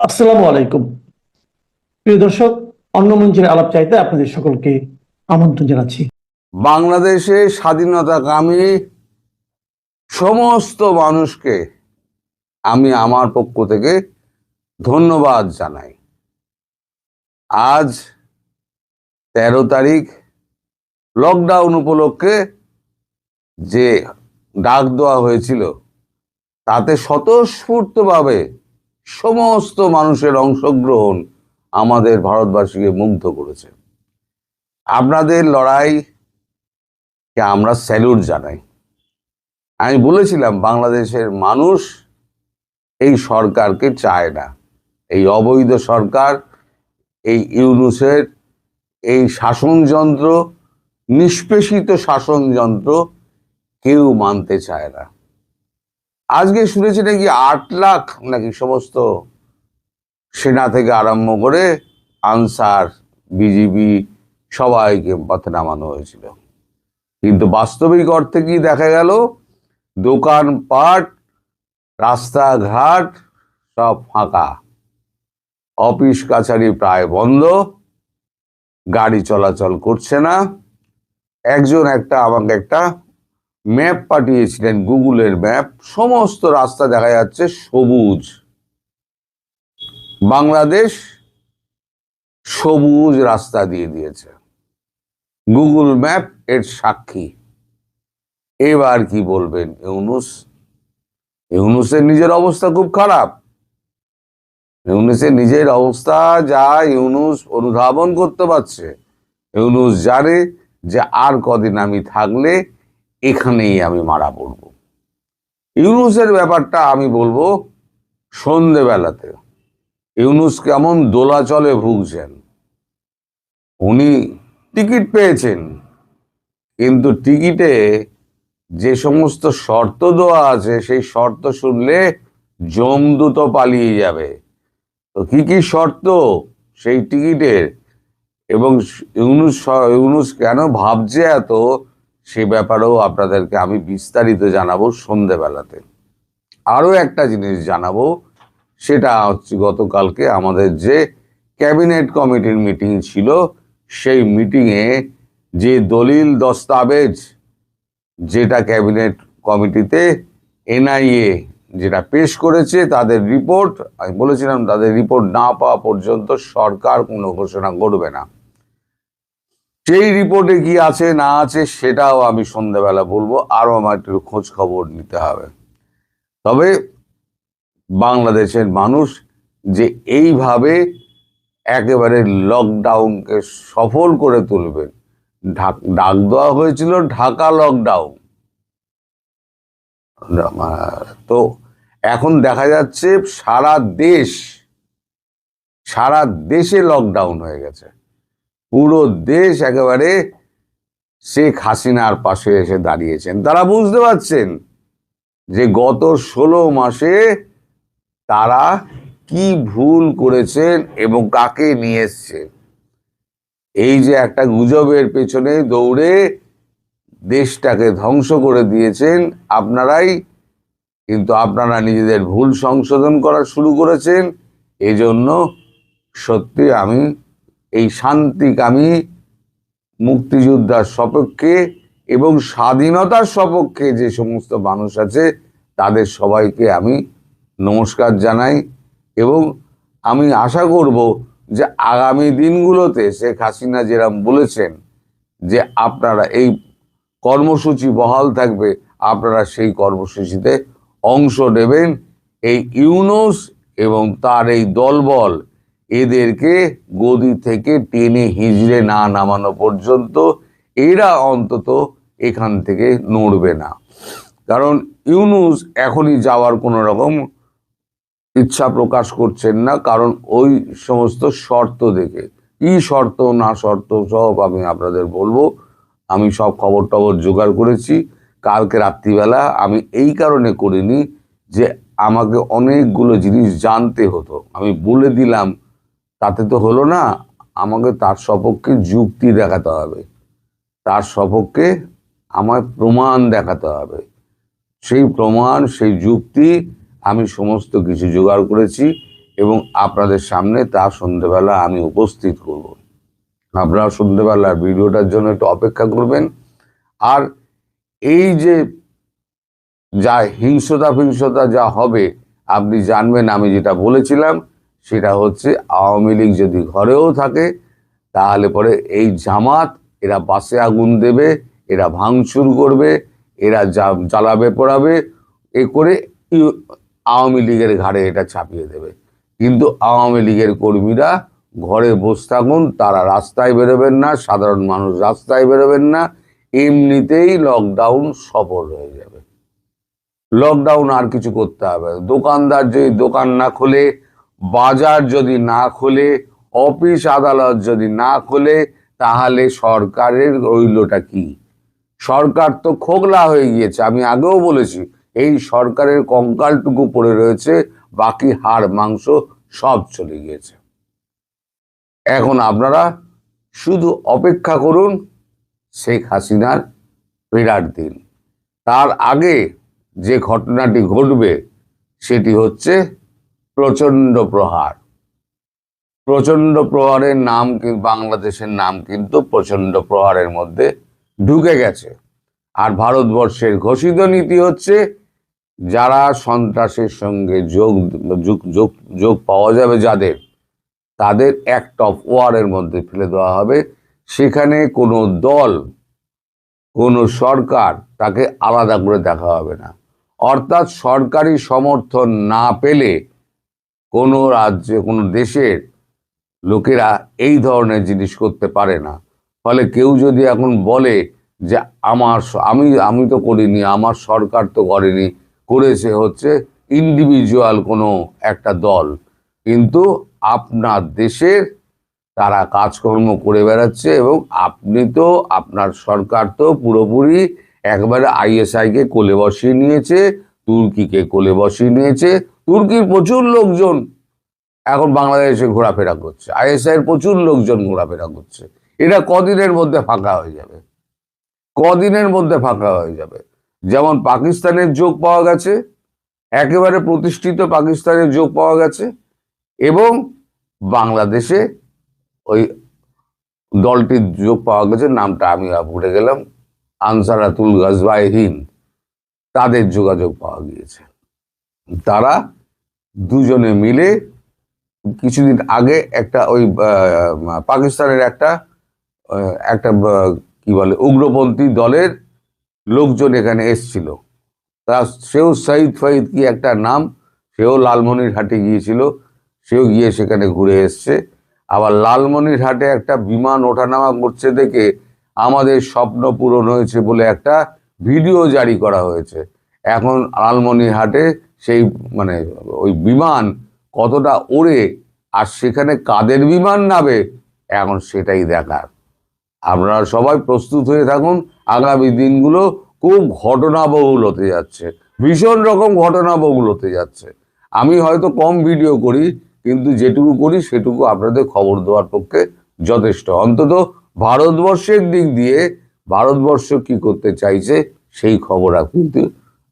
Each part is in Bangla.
আসসালামু আলাইকুম। প্রিয় দর্শক, অন্য মঞ্চের আলাপ চাইতে আপনাদের সকলকে আমন্ত্রণ জানাচ্ছি। বাংলাদেশে স্বাধীনতাকামী সমস্ত মানুষকে আমি আমার পক্ষ থেকে ধন্যবাদ জানাই। আজ তেরো তারিখ, লকডাউন উপলক্ষে যে ডাক দেওয়া হয়েছিল, তাতে স্বতঃস্ফূর্তভাবে সমস্ত মানুষের অংশগ্রহণ আমাদের ভারতবাসীকে মুগ্ধ করেছে। আপনাদের লড়াইকে আমরা স্যালুট জানাই। আমি বলেছিলাম, বাংলাদেশের মানুষ এই সরকারকে চায় না। এই অবৈধ সরকার, এই ইউনুসের এই শাসনযন্ত্র, নিষ্পেষিত শাসনযন্ত্র কেউ মানতে চায় না। আজকে শুনেছি নাকি আট লাখ নাকি সমস্ত সেনা থেকে আরম্ভ করে আনসার, বিজিবি সবাইকে পথে নামানো হয়েছিল। কিন্তু বাস্তবিক অর্থে কি দেখা গেল? দোকানপাট, রাস্তাঘাট সব ফাঁকা। অফিস কাছারি প্রায় বন্ধ। গাড়ি চলাচল করছে না। একজন একটা আমাকে একটা ম্যাপ পাঠিয়েছিলেন গুগলের ম্যাপ, সমস্ত রাস্তা দেখা যাচ্ছে সবুজ। বাংলাদেশ সবুজ রাস্তা দিয়ে দিয়েছে। গুগল ম্যাপ এর সাক্ষী। এবার কি বলবেন ইউনুস? ইউনুসের নিজের অবস্থা খুব খারাপ। ইউনুসের নিজের অবস্থা যা ইউনুস অনুধাবন করতে পারছে। ইউনুস জানে যে আর কদিন আমি থাকলে এখানেই আমি মারা পড়ব। ইউনুসের ব্যাপারটা আমি বলব সন্ধেবেলাতে। ইউনুস কেমন দোলাচলে ভুগছেন। উনি টিকিট পেয়েছেন, কিন্তু টিকিটে যে সমস্ত শর্ত দেওয়া আছে, সেই শর্ত শুনলে জমদূত পালিয়ে যাবে। তো কি কি শর্ত সেই টিকিটের? এবং ইউনুস ইউনুস কেন ভাবছে এত? সে ব্যাপারেও আপনাদেরকে আমি বিস্তারিত জানাব সন্ধেবেলাতে। আরও একটা জিনিস জানাব, সেটা হচ্ছে গতকালকে আমাদের যে ক্যাবিনেট কমিটির মিটিং ছিল, সেই মিটিংয়ে যে দলিল দস্তাবেজ যেটা ক্যাবিনেট কমিটিতে এনআইএ যেটা পেশ করেছে, তাদের রিপোর্ট, আমি বলেছিলাম তাদের রিপোর্ট না পাওয়া পর্যন্ত সরকার কোনো ঘোষণা করবে না। সেই রিপোর্টে কি আছে, না আছে, সেটাও আমি সন্ধ্যাবেলা বলব। আরও আমার একটু খোঁজ খবর নিতে হবে। তবে বাংলাদেশের মানুষ যে এইভাবে একেবারে লকডাউনকে সফল করে তুলবেন ঢাক- ডাক দেওয়া হয়েছিল ঢাকা লকডাউন তো এখন দেখা যাচ্ছে সারা দেশ, সারা দেশে লকডাউন হয়ে গেছে। পুরো দেশ একেবারে শেখ হাসিনার পাশে এসে দাঁড়িয়েছেন। তারা বুঝতে পারছেন যে গত ষোলো মাসে তারা কি ভুল করেছেন এবং কাকে নিয়ে এসছে এই যে একটা গুজবের পেছনে দৌড়ে দেশটাকে ধ্বংস করে দিয়েছেন আপনারাই, কিন্তু আপনারা নিজেদের ভুল সংশোধন করা শুরু করেছেন। এজন্য সত্যি আমি এই শান্তিকামী মুক্তিযোদ্ধার সপক্ষে এবং স্বাধীনতার সপক্ষে যে সমস্ত মানুষ আছে, তাদের সবাইকে আমি নমস্কার জানাই এবং আমি আশা করব যে আগামী দিনগুলোতে শেখ হাসিনা যেরম বলেছেন যে আপনারা এই কর্মসূচি বহাল থাকবে, আপনারা সেই কর্মসূচিতে অংশ নেবেন। এই ইউনুস এবং তার এই দলবল এদেরকে গদি থেকে টেনে হিজড়ে না নামানো পর্যন্ত এরা অন্তত এখান থেকে নড়বে না। কারণ ইউনুস এখনই যাওয়ার কোনো রকম ইচ্ছা প্রকাশ করছেন না, কারণ ওই সমস্ত শর্ত দেখে। কি শর্ত না শর্ত সব আমি আপনাদের বলব। আমি সব খবর টবর জোগাড় করেছি। কালকে রাত্রিবেলা আমি এই কারণে করিনি যে আমাকে অনেকগুলো জিনিস জানতে হতো। আমি বলে দিলাম তাতে তো হলো না, আমাকে তার সপক্ষে যুক্তি দেখাতে হবে। তার সপক্ষে আমার প্রমাণ দেখাতে হবে। সেই প্রমাণ, সেই যুক্তি আমি সমস্ত কিছু জোগাড় করেছি এবং আপনাদের সামনে তা সন্ধেবেলা আমি উপস্থিত করব। আপনারা সন্ধেবেলার ভিডিওটার জন্য একটু অপেক্ষা করবেন। আর এই যে যা হিংসতা ফিংসতা যা হবে, আপনি জানবেন আমি যেটা বলেছিলাম সেটা হচ্ছে আওয়ামী লীগ যদি ঘরেও থাকে, তাহলে পরে এই জামাত, এরা বাসে আগুন দেবে, এরা ভাঙচুর করবে, এরা জ্বালাবে, পোড়াবে, এ করে আওয়ামী লীগের ঘাড়ে এটা চাপিয়ে দেবে কিন্তু আওয়ামী লীগের কর্মীরা ঘরে বসে থাকুন, তারা রাস্তায় বেরোবেন না, সাধারণ মানুষ রাস্তায় বেরোবেন না, এমনিতেই লকডাউন সফল হয়ে যাবে লকডাউন আর কিছু করতে হবে। দোকানদার যদি দোকান না খোলে বাজার যদি না খোলে, অফিস আদালত যদি না খোলে, তাহলে সরকারের রইলটা কি? সরকার তো খোগলা হয়ে গিয়েছে। আমি আগেও বলেছি, এই সরকারের কঙ্কালটুকু পড়ে রয়েছে, বাকি হাড় মাংস সব চলে গিয়েছে। এখন আপনারা শুধু অপেক্ষা করুন, শেখ হাসিনার ফেরার দিন। তার আগে যে ঘটনাটি ঘটবে, সেটি হচ্ছে প্রচণ্ড প্রহার। প্রচণ্ড প্রহারের নাম বাংলাদেশের নাম কিন্তু প্রচণ্ড প্রহারের মধ্যে ঢুকে গেছে। আর ভারতবর্ষের ঘোষিত নীতি হচ্ছে, যারা সন্ত্রাসের সঙ্গে যোগ যোগ যোগ যোগ পাওয়া যাবে যাদের, তাদের অ্যাক্ট অফ ওয়ারের মধ্যে ফেলে দেওয়া হবে। সেখানে কোনো দল, কোনো সরকার তাকে আলাদা করে দেখা হবে না। অর্থাৎ সরকারি সমর্থন না পেলে কোনো রাজ্যে, কোনো দেশের লোকেরা এই ধরনের জিনিস করতে পারে না। ফলে কেউ যদি এখন বলে যে আমার আমি আমি তো করিনি, আমার সরকার তো করেনি, করেছে হচ্ছে ইন্ডিভিজুয়াল কোনো একটা দল। কিন্তু আপনার দেশের তারা কাজকর্ম করে বেড়াচ্ছে এবং আপনি তো, আপনার সরকার তো পুরোপুরি একবারে আইএসআইকে কোলে বসিয়ে নিয়েছে, তুর্কিকে কোলে বসিয়ে নিয়েছে তুর্কির প্রচুর লোকজন এখন বাংলাদেশে ঘোরাফেরা করছে। আইএসআই এর প্রচুর লোকজন ঘোরাফেরা করছে। এটা কদিনের মধ্যে ফাঁকা হয়ে যাবে। কদিনের মধ্যে ফাঁকা হয়ে যাবে। যেমন পাকিস্তানের যোগ পাওয়া গেছে, একেবারে প্রতিষ্ঠিত পাকিস্তানের যোগ পাওয়া গেছে, এবং বাংলাদেশে ওই দলটির যোগ পাওয়া গেছে, নামটা আমি ভুলে গেলাম, আনসারাতুল গাজবাই হিন্দ। তাদের যোগাযোগ পাওয়া গিয়েছে। তারা দুজনে মিলে কিছুদিন আগে একটা ওই পাকিস্তানের একটা একটা কি বলে, উগ্রপন্থী দলের লোকজন এখানে এসছিল। তা সেও সাইদ ফাইদ কি একটা নাম, সেও লালমনিরহাটে গিয়েছিল, সেও গিয়ে সেখানে ঘুরে এসছে। আবার লালমনিরহাটে একটা বিমান ওঠানামা করছে দেখে আমাদের স্বপ্ন পূরণ হয়েছে বলে একটা ভিডিও জারি করা হয়েছে। এখন লালমনিরহাটে সেই মানে ওই বিমান কতটা ওড়ে আর সেখানে কাদের বিমান নাবে এখন সেটাই দেখার। আপনারা সবাই প্রস্তুত হয়ে থাকুন, আগামী দিনগুলো খুব ঘটনাবহুল হতে যাচ্ছে, ভীষণ রকম ঘটনাবহুল হতে যাচ্ছে। আমি হয়তো কম ভিডিও করি, কিন্তু যেটুকু করি সেটুকু আপনাদের খবর দেওয়ার পক্ষে যথেষ্ট। অন্তত ভারতবর্ষের দিক দিয়ে, ভারতবর্ষ কি করতে চাইছে সেই খবর কিন্তু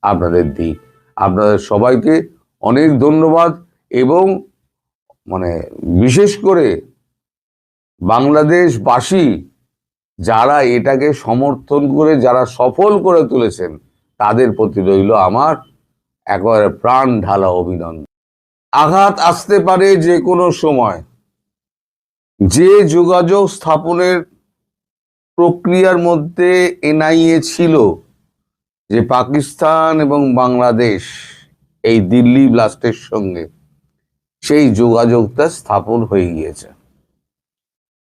আপনাদের দিই আপনাদের সবাইকে অনেক ধন্যবাদ এবং মানে বিশেষ করে বাংলাদেশবাসী যারা এটাকে সমর্থন করে, যারা সফল করে তুলেছেন, তাদের প্রতি রইল আমার একেবারে প্রাণ ঢালা অভিনন্দন। আঘাত আসতে পারে যে কোনো সময়। যে যোগাযোগ স্থাপনের প্রক্রিয়ার মধ্যে এনআইএ ছিল যে পাকিস্তান এবং বাংলাদেশ এই দিল্লি ব্লাস্টের সঙ্গে সেই যোগাযোগটা স্থাপন হয়ে গিয়েছে।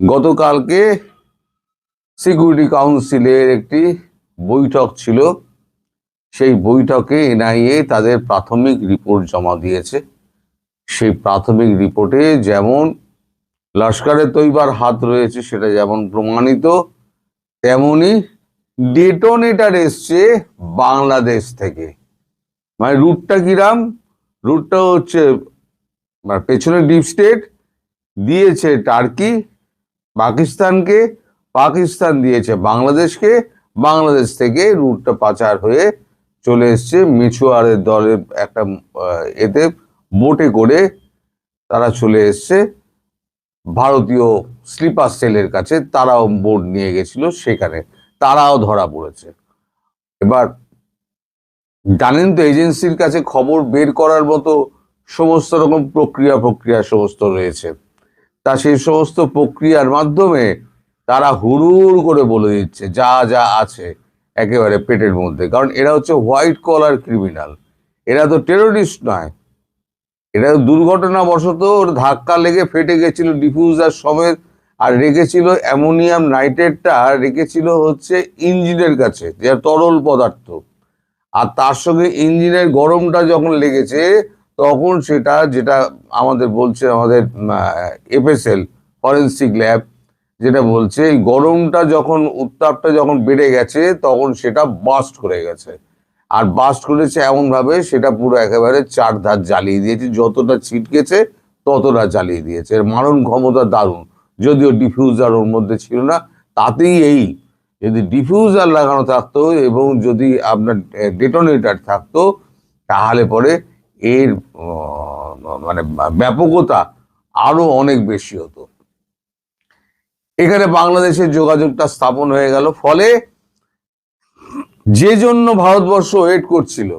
গতকালকে সিকিউরিটি কাউন্সিলের একটি বৈঠক ছিল। সেই বৈঠকে এনআইএ তাদের প্রাথমিক রিপোর্ট জমা দিয়েছে। সেই প্রাথমিক রিপোর্টে যেমন লস্করে তৈবার হাত রয়েছে, সেটা যেমন প্রমাণিত, তেমনি ডেটোনেটার এসছে বাংলাদেশ থেকে। মানে রুটটা কিরাম? রুটটা হচ্ছে মানে পেছনে ডিপ স্টেট, দিয়েছে টার্কি, পাকিস্তানকে, পাকিস্তান দিয়েছে বাংলাদেশকে, বাংলাদেশ থেকে রুটটা পাচার হয়ে চলে এসছে মিছুয়ারের দলের একটা এতে বোটে করে তারা চলে এসছে। ভারতীয় স্লিপার সেলের কাছে তারাও বোর্ড নিয়ে গেছিল সেখানে। তারাও ধরা পড়েছে। এবার জানেন তো এজেন্সির কাছে খবর বের করার মতো সমস্ত রকম প্রক্রিয়া প্রক্রিয়া সমস্ত রয়েছে। তা সেই সমস্ত প্রক্রিয়ার মাধ্যমে তারা হুড়ুর করে বলে দিচ্ছে, যা যা আছে একেবারে পেটের মধ্যে। কারণ এরা হচ্ছে হোয়াইট কলার ক্রিমিনাল। এরা তো টেরোরিস্ট নয়। এটা দুর্ঘটনাবশত ওর ধাক্কা লেগে ফেটে গেছিল ডিফিউজার সমেত আর রেখেছিল অ্যামোনিয়াম নাইট্রেটটা রেখেছিল হচ্ছে ইঞ্জিনের কাছে, যে তরল পদার্থ। আর তার সঙ্গে ইঞ্জিনের গরমটা যখন লেগেছে, তখন সেটা যেটা আমাদের বলছে আমাদের এফএসএল, ফরেন্সিক ল্যাব, যেটা বলছে এই গরমটা যখন, উত্তাপটা যখন বেড়ে গেছে, তখন সেটা বাস্ট করে গেছে। আর বাস্ট করেছে এমনভাবে, সেটা পুরো একেবারে চার ধার জ্বালিয়ে দিয়েছে, যতটা ছিটকেছে ততটা জ্বালিয়ে দিয়েছে। এর মারণ ক্ষমতা দারুণ। যদিও ডিফিউজার ওর মধ্যে ছিল না, তাতেই এই যদি ডিফিউজার লাগানো থাকতো এবং যদি আপনার ডেটোনেটর থাকতো, তাহলে পরে এর মানে ব্যাপকতা আরও অনেক বেশি হতো। এখানে বাংলাদেশের যোগাযোগটা স্থাপন হয়ে গেল, ফলে যে জন্য ভারতবর্ষ ওয়েট করছিল,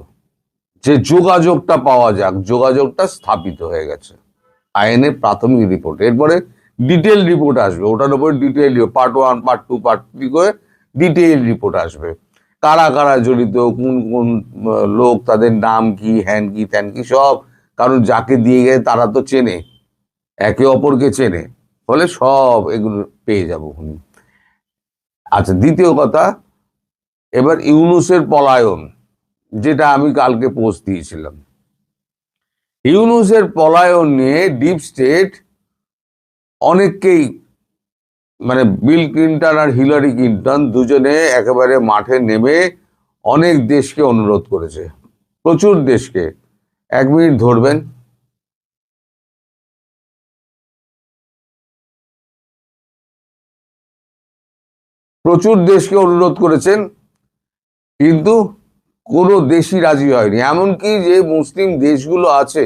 যে যোগাযোগটা পাওয়া যাক, যোগাযোগটা স্থাপিত হয়ে গেছে। আইনের প্রাথমিক রিপোর্ট এরপরে ডিটেল রিপোর্ট আসবে। ওটার উপর detail part one part two part three করে ডিটেল রিপোর্ট আসবে। কারা কারা জড়িত, কোন কোন লোক, তাদের নাম কি হ্যান কি ত্যান কি, সব কারণ যাকে দিয়ে গেছে তারা তো চেনে। একে অপরকে চেনে। ফলে সব এগুলো পেয়ে যাব খুনি আচ্ছা দ্বিতীয় কথা, এবার ইউনুসের পলায়ন, যেটা আমি কালকে পোস্ট দিয়েছিলাম। ইউনুসের পলায়ন নিয়ে ডিপ স্টেট অনেককেই মানে বিল ক্লিন্টন আর হিলারি ক্লিন্টন দুজনে একেবারে মাঠে নেমে অনেক দেশকে অনুরোধ করেছে। প্রচুর দেশকে। এক মিনিট ধরবেন। প্রচুর দেশকে অনুরোধ করেছেন, কিন্তু কোনো দেশই রাজি হয়নি। এমনকি যে মুসলিম দেশগুলো আছে,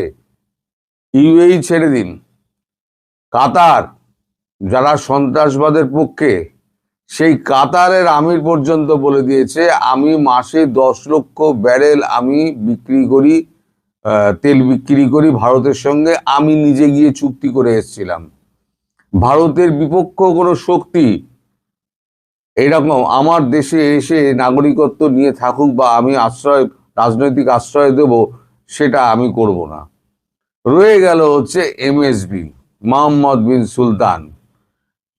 ইউএই ছেড়ে দিন। কাতার, যারা সন্ত্রাসবাদের পক্ষে, সেই কাতারের আমির পর্যন্ত বলে দিয়েছে, আমি মাসে দশ লক্ষ ব্যারেল আমি বিক্রি করি তেল বিক্রি করি ভারতের সঙ্গে, আমি নিজে গিয়ে চুক্তি করে এসেছিলাম। ভারতের বিপক্ষ কোনো শক্তি এরকম আমার দেশে এসে নাগরিকত্ব নিয়ে থাকুক বা আমি আশ্রয়, রাজনৈতিক আশ্রয় দেব, সেটা আমি করব না। রয়ে গেল হচ্ছে MSB Mohammed bin Sultan.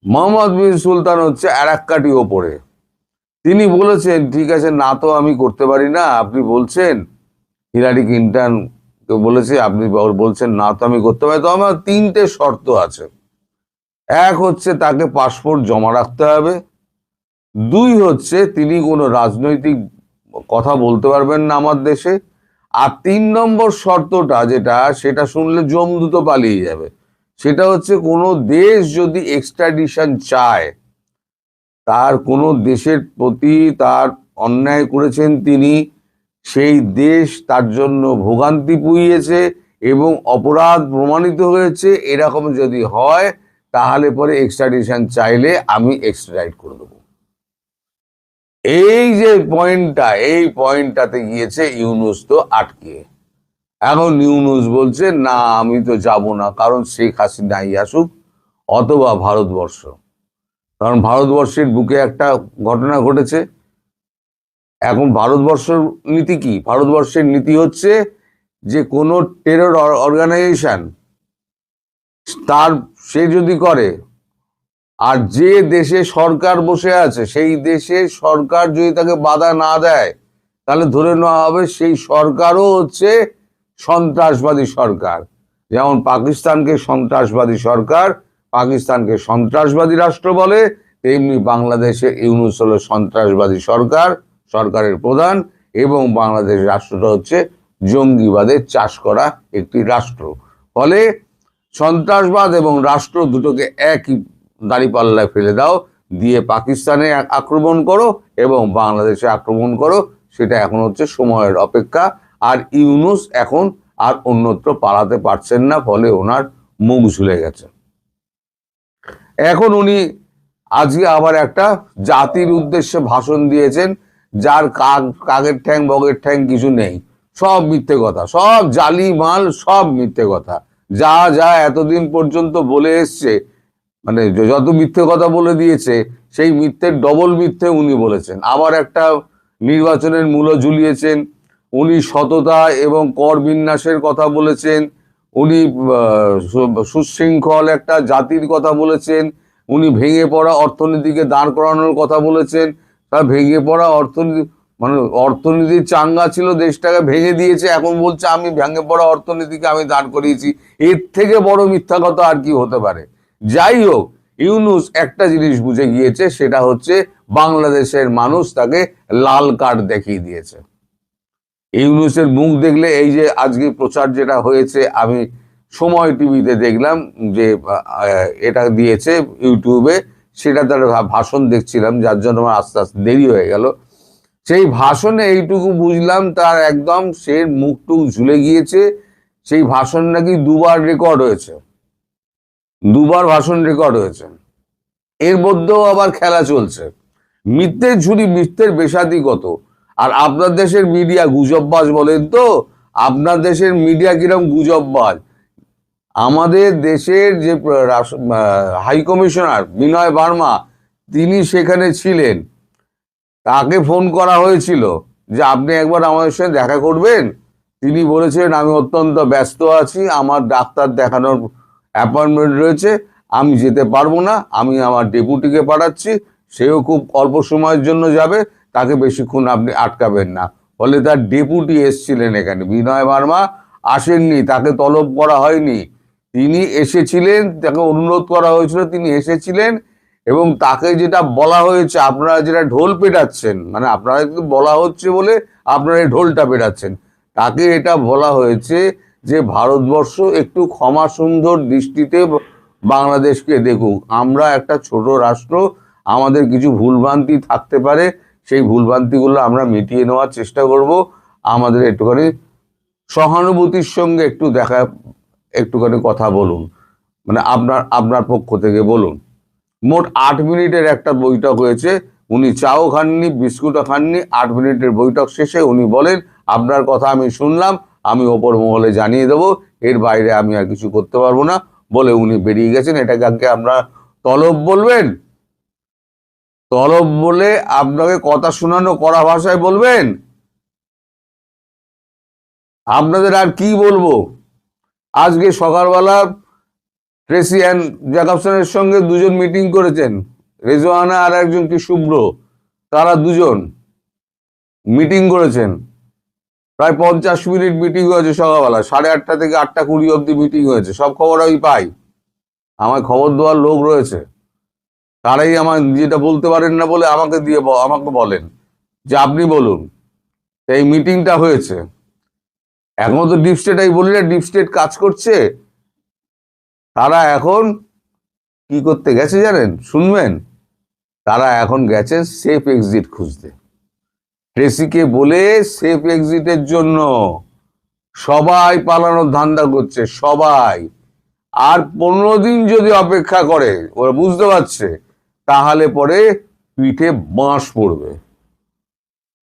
Mohammed bin Sultan হচ্ছে আরাক্কাটি ওপরে। তিনি বলেছেন, ঠিক আছে, না তো আমি করতে পারি না। আপনি বলছেন, হিলারি ক্লিন্টন বলেছে, আপনি বলছেন, না তো আমি করতে পারি। তো আমার তিনটে শর্ত আছে। এক হচ্ছে, তাকে পাসপোর্ট জমা রাখতে হবে। দুই হচ্ছে, তিনি কোনো রাজনৈতিক কথা বলতে পারবেন না আমার দেশে। আর তিন নম্বর শর্তটা যেটা, সেটা শুনলে জমদূত পালিয়ে যাবে। সেটা হচ্ছে কোনো দেশ যদি এক্সট্রাডিশন চায়, তার কোনো দেশের প্রতি তার অন্যায় করেছেন তিনি, সেই দেশ তার জন্য ভোগান্তি পুইয়েছে এবং অপরাধ প্রমাণিত হয়েছে, এরকম যদি হয়, তাহলে পরে এক্সট্রাডিশন চাইলে আমি এক্সট্রাডাইট করে দেবো। এই যে পয়েন্টটা এই পয়েন্টটাতে গিয়েছে ইউনুস তো আটকে এখন ইউনুস বলছে, না, আমি তো যাব না, কারণ শেখ হাসিনাই আসুক, অথবা ভারতবর্ষ। কারণ ভারতবর্ষের বুকে একটা ঘটনা ঘটেছে। এখন ভারতবর্ষের নীতি কি? ভারতবর্ষের নীতি হচ্ছে যে, কোনো টেরর অর্গানাইজেশন তার, সে যদি করে, আর যে দেশে সরকার বসে আছে, সেই দেশে সরকার যদি তাকে বাধা না দেয়, তাহলে ধরে নেওয়া হবে সেই সরকারও হচ্ছে সন্ত্রাসবাদী সরকার। যেমন পাকিস্তানকে সন্ত্রাসবাদী সরকার, পাকিস্তানকে সন্ত্রাসবাদী রাষ্ট্র বলে, তেমনি বাংলাদেশে ইউনুস হলো সন্ত্রাসবাদী সরকার, সরকারের প্রধান, এবং বাংলাদেশ রাষ্ট্রটা হচ্ছে জঙ্গিবাদের চাষ করা একটি রাষ্ট্র। ফলে সন্ত্রাসবাদ এবং রাষ্ট্র দুটোকে একই দাঁড়িপাল্লায় ফেলে দাও, দিয়ে পাকিস্তানে আক্রমণ করো এবং বাংলাদেশে আক্রমণ করো, সেটা এখন হচ্ছে সময়ের অপেক্ষা। আর ইউনুস এখন আর অন্যত্র পালাতে পারছেন না, ফলে ওনার মুখ ঝুলে গেছে। এখন উনি আজকে আবার একটা জাতির উদ্দেশ্যে ভাষণ দিয়েছেন, যার কাক, কাকের ঠ্যাং বগের ঠ্যাং কিছু নেই। সব মিথ্যে কথা, সব জালি মাল, সব মিথ্যে কথা। যা যা এতদিন পর্যন্ত বলে এসছে মানে যত মিথ্যে কথা বলে দিয়েছে, সেই মিথ্যের ডবল মিথ্যে উনি বলেছেন। আবার একটা নির্বাচনের মূল্য ঝুলিয়েছেন উনি সততা এবং কর বিন্যাসের কথা বলেছেন, উনি সুশৃঙ্খল একটা জাতির কথা বলেছেন, উনি ভেঙে পড়া অর্থনীতিকে দাঁড় করানোর কথা বলেছেন, তা ভেঙে পড়া অর্থনীতি মানে অর্থনীতির চাঙ্গা ছিল, দেশটাকে ভেঙে দিয়েছে, এখন বলছে আমি ভেঙে পড়া অর্থনীতিকে আমি দাঁড় করিয়েছি। এর থেকে বড় মিথ্যা কথা আর কি হতে পারে? যাই হোক, ইউনুস একটা জিনিস বুঝে গিয়েছে, সেটা হচ্ছে বাংলাদেশের মানুষ তাকে লাল কার্ড দেখিয়ে দিয়েছে। ইউনুসের মুখ দেখলে এই যে আজকে প্রচার যেটা হয়েছে, আমি সময় টিভিতে দেখলাম যে এটা দিয়েছে ইউটিউবে, সেটা তার ভাষণ দেখছিলাম, যার জন্য আমার আস্তে আস্তে দেরি হয়ে গেল। সেই ভাষণে এইটুকু বুঝলাম, তার একদম সে মুখটুক ঝুলে গিয়েছে, সেই ভাষণ নাকি দুবার রেকর্ড হয়েছে। দুবার ভাষণ রেকর্ড হয়েছে। এর মধ্যেও আবার খেলা চলছে। মিথ্যের ঝুড়ি মিথ্যের বেসাদি কত আর আপনার দেশের মিডিয়া গুজববাজ বলেন তো, আপনার দেশের মিডিয়া কিরম গুজববাজ? আমাদের দেশের যে হাই কমিশনার বিনয় বার্মা, তিনি সেখানে ছিলেন। তাকে ফোন করা হয়েছিল যে, আপনি একবার আমাদের সঙ্গে দেখা করবেন? তিনি বলেছেন, আমি অত্যন্ত ব্যস্ত আছি, আমার ডাক্তার দেখানোর অ্যাপয়েন্টমেন্ট রয়েছে, আমি যেতে পারব না, আমি আমার ডেপুটিকে পাঠাচ্ছি, সেও খুব অল্প সময়ের জন্য যাবে তাকে বেশিক্ষণ আপনি আটকাবেন না। ফলে তার ডেপুটি এসছিলেন এখানে, বিনয় বার্মা আসেননি, তাকে তলব করা হয়নি। তিনি এসেছিলেন, তাকে অনুরোধ করা হয়েছিল, তিনি এসেছিলেন এবং তাকে যেটা বলা হয়েছে, আপনারা যেটা ঢোল পেটাচ্ছেন মানে আপনারা কিন্তু বলা হচ্ছে বলে আপনারা এই ঢোলটা পেটাচ্ছেন, তাকে এটা বলা হয়েছে যে ভারতবর্ষ একটু ক্ষমা সুন্দর দৃষ্টিতে বাংলাদেশকে দেখুক। আমরা একটা ছোট রাষ্ট্র, আমাদের কিছু ভুলভ্রান্তি থাকতে পারে সেই ভুলভ্রান্তিগুলো আমরা মিটিয়ে নেওয়ার চেষ্টা করব। আমাদের একটুখানি সহানুভূতির সঙ্গে একটু দেখা, একটুখানি কথা বলুন। মানে আপনার আপনার পক্ষ থেকে বলুন। মোট আট মিনিটের একটা বৈঠক হয়েছে, উনি চাও খাননি, বিস্কুটও খাননি, আট মিনিটের বৈঠক শেষে উনি বলেন, আপনার কথা আমি শুনলাম, আমি ওপর মহলে জানিয়ে দেবো, এর বাইরে আমি আর কিছু করতে পারব না। বলে উনি বেরিয়ে গেছেন। এটাকে আগে আমরা তলব বলবেন? তলব বলে আপনাকে কথা শোনানো কড়া ভাষায় বলবেন? আপনাদের আর কি বলব? আজকে সকালবেলা ট্রেসি অ্যান্ড জ্যাকবসনের সঙ্গে দুজন মিটিং করেছেন। রেজওয়ানা আর একজন কি শুভ্র? তারা দুজন মিটিং করেছেন। প্রায় পঞ্চাশ মিনিট মিটিং হয়েছে সকালবেলা। সাড়ে আটটা থেকে আটটা কুড়ি অবধি মিটিং হয়েছে। সব খবর আমি পাই। আমার খবর দেওয়ার লোক রয়েছে। তারাই আমার যেটা বলতে পারেন না বলে আমাকে দিয়ে আমাকে বলেন। যে আপনি বলুন এই মিটিংটা হয়েছে। এখনও তো ডিপ স্টেটাই বলি না, ডিপ স্টেট কাজ করছে। তারা এখন কি করতে গেছে জানেন? শুনবেন? তারা এখন গেছে সেফ এক্সিট খুঁজতে। ট্রেসিকে বলে সেফ এক্সিটের জন্য সবাই পালানোর ধান্দা করছে, সবাই। আর পনেরো দিন যদি অপেক্ষা করে, ওরা বুঝতে পারছে তাহলে পরে পিঠে বাঁশ পড়বে।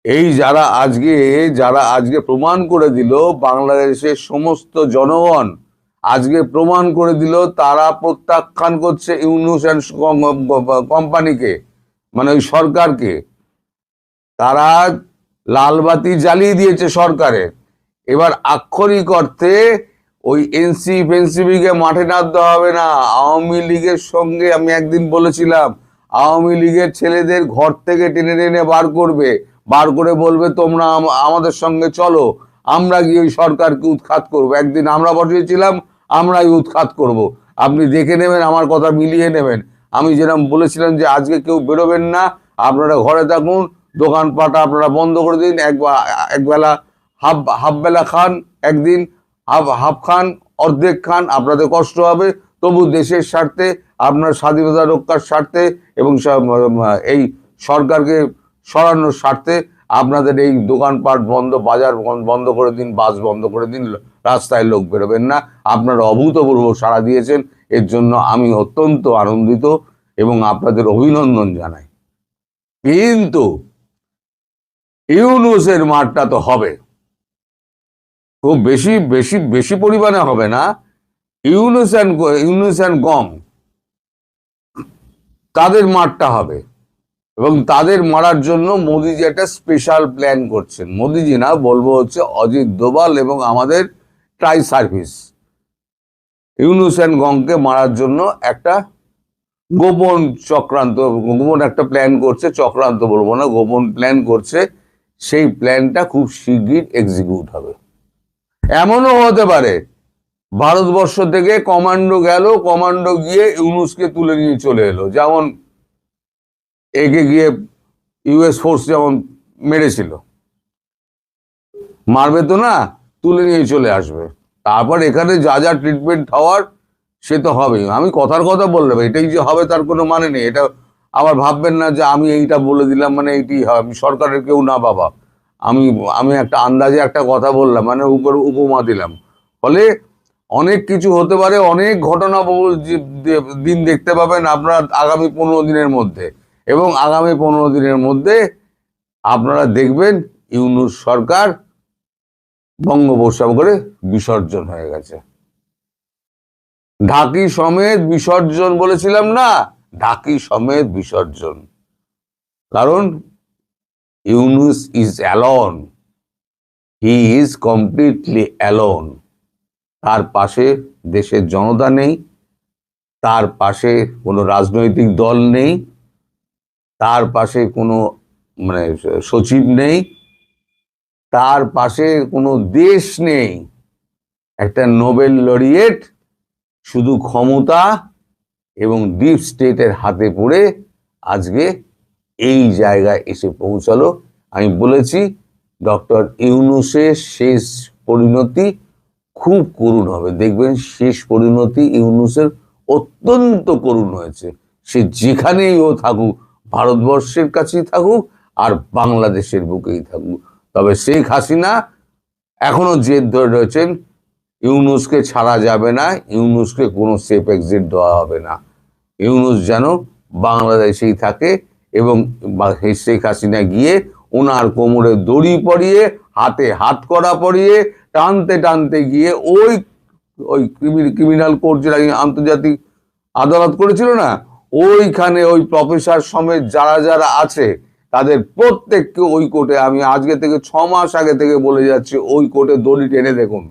এই যারা আজকে যারা আজকে প্রমাণ করে দিল বাংলাদেশের সমস্ত জনগণ, আজকে প্রমাণ করে দিল তারা প্রত্যাখ্যান করছে ইউনুস কোম্পানিকে মানে ওই সরকারকে। তারা লালবাতি জ্বালিয়ে দিয়েছে সরকারে। এবার আক্ষরিক অর্থে ওই এনসি ফেন্সিবিকে মাঠে নামতে হবে না। আওয়ামী লীগের সঙ্গে আমি একদিন বলেছিলাম আওয়ামী লীগের ছেলেদের ঘর থেকে টেনে টেনে বার করবে। বার করে বলবে, তোমরা আমাদের সঙ্গে চলো। আমরা গিয়ে ওই সরকারকে উৎখাত করব। একদিন আমরা বসেছিলাম, আমরাই উৎখাত করব। আপনি দেখে নেবেন, আমার কথা মিলিয়ে নেবেন। আমি যেরকম বলেছিলাম যে, আজকে কেউ বেরোবেন না। আপনারা ঘরে থাকুন, দোকানপাট আপনারা বন্ধ করে দিন। এক একবেলা হাফ হাফ বেলা খান, একদিন হাফ হাফ খান, অর্ধেক খান, আপনাদের কষ্ট হবে। তবু দেশের স্বার্থে, আপনার স্বাধীনতা রক্ষার স্বার্থে এবং এই সরকারকে সরানোর স্বার্থে আপনাদের এই দোকানপাট বন্ধ, বাজার বন- বন্ধ করে দিন, বাস বন্ধ করে দিন, রাস্তায় লোক বেরোবেন না। আপনারা অভূতপূর্ব সাড়া দিয়েছেন। এর জন্য আমি অত্যন্ত আনন্দিত এবং আপনাদের অভিনন্দন জানাই। কিন্তু ইউনুসের মাঠটা তো হবে। খুব বেশি বেশি বেশি পরিমাণে হবে না। ইউনুস অ্যান্ড ইউনুস অ্যান্ড গম, তাদের মারটা হবে। এবং তাদের মারার জন্য মোদিজি একটা স্পেশাল প্ল্যান করছেন। মোদিজি না, বলব হচ্ছে অজিত দোবাল এবং আমাদের ট্রাই সার্ভিস। ইউনুস অ্যান্ড গংকে মারার জন্য একটা গোপন চক্রান্ত, গোপন একটা প্ল্যান করছে, চক্রান্ত বলব না, গোপন প্ল্যান করছে। সেই প্ল্যানটা খুব শিগগির এক্সিকিউট হবে। এমনও হতে পারে ভারতবর্ষ থেকে কমান্ডো গেল, কমান্ডো গিয়ে ইউনুসকে তুলে নিয়ে চলে এলো। যেমন একে গিয়ে ইউএস ফোর্স যেমন মেরেছিল। মারবে তো না, তুলে নিয়ে চলে আসবে। তারপর এখানে যা যা ট্রিটমেন্ট হওয়ার, সে তো হবেই। আমি কথার কথা বললাম, এটাই যে হবে তার কোনো মানে নেই। এটা আবার ভাববেন না যে আমি এইটা বলে দিলাম মানে এইটি হবে আমি সরকারের কেউ না বাবা। আমি আমি একটা আন্দাজে একটা কথা বললাম মানে উপর উপমা দিলাম। ফলে অনেক কিছু হতে পারে, অনেক ঘটনা দিন দেখতে পাবেন আপনারা আগামী পনেরো দিনের মধ্যে। এবং আগামী পনেরো দিনের মধ্যে আপনারা দেখবেন ইউনুস সরকার বঙ্গোপসাগরে বিসর্জন হয়ে গেছে। ঢাকি সমেত বিসর্জন বলেছিলাম না, ঢাকি সমেত বিসর্জন। কারণ Yunus is alone, he is completely alone. তার পাশে দেশের জনতা নেই, তার পাশে কোনো রাজনৈতিক দল নেই, তার পাশে কোনো মানে সচিব নেই, তার পাশে কোনো দেশ নেই। একটা নোবেল লরিয়েট, শুধু ক্ষমতা এবং ডিপ স্টেটের হাতে পড়ে আজকে এই জায়গায় এসে পৌঁছালো। আমি বলেছি, ডক্টর ইউনুসের শেষ পরিণতি খুব করুণ হবে। দেখবেন শেষ পরিণতি ইউনুসের অত্যন্ত করুণ হয়েছে। সে যেখানেই ও থাকুক, ভারতবর্ষের কাছেই থাকুক আর বাংলাদেশের বুকেই থাকুক। তবে শেখ হাসিনা এখনও জেদ ধরে রয়েছেন, ইউনুসকে ছাড়া যাবে না, ইউনুসকে কোনো সেফ এক্সিট দেওয়া হবে না। ইউনুস যেন বাংলাদেশেই থাকে এবং শেখ হাসিনা গিয়ে ওনার কোমরে দড়ি পরিয়ে, হাতে হাত করা পরিয়ে টানতে টানতে গিয়ে ওই ওই ক্রিমিনাল কোর্ট যেটা আন্তর্জাতিক আদালত করেছিল না, ওইখানে ওই প্রফেসর সমেত যারা যারা আছে, তাদের প্রত্যেককে ওই কোর্টে, আমি আজকে থেকে ছ মাস আগে থেকে বলে যাচ্ছি, ওই কোর্টে দড়ি টেনে দেখুন।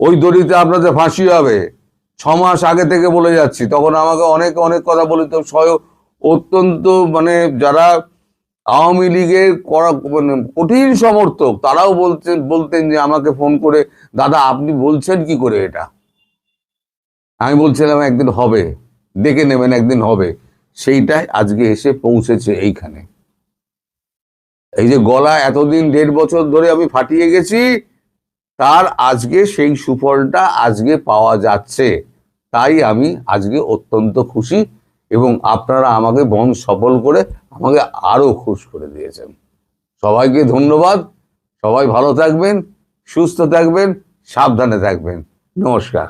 ওই দড়িতে আপনাদের ফাঁসি হবে। ছ মাস আগে থেকে বলে যাচ্ছি। তখন আমাকে অনেক অনেক কথা বলিত স্বয়ং অত্যন্ত মানে যারা আওয়ামী লীগের করা মানে কঠিন সমর্থক, তারাও বলছেন, বলতেন যে আমাকে ফোন করে, দাদা, আপনি বলছেন কি করে এটা? আমি বলছিলাম, একদিন হবে, দেখে নেবেন, একদিন হবে। সেইটাই আজকে এসে পৌঁছেছে এইখানে। এই যে গলা এতদিন দেড় বছর ধরে আমি ফাটিয়ে গেছি, তার আজকে সেই সুফলটা আজকে পাওয়া যাচ্ছে। তাই আমি আজকে অত্যন্ত খুশি এবং আপনারা আমাকে বন সফল করে আমাকে আরও খুশ করে দিয়েছেন। সবাইকে ধন্যবাদ। সবাই ভালো থাকবেন, সুস্থ থাকবেন, সাবধানে থাকবেন। নমস্কার।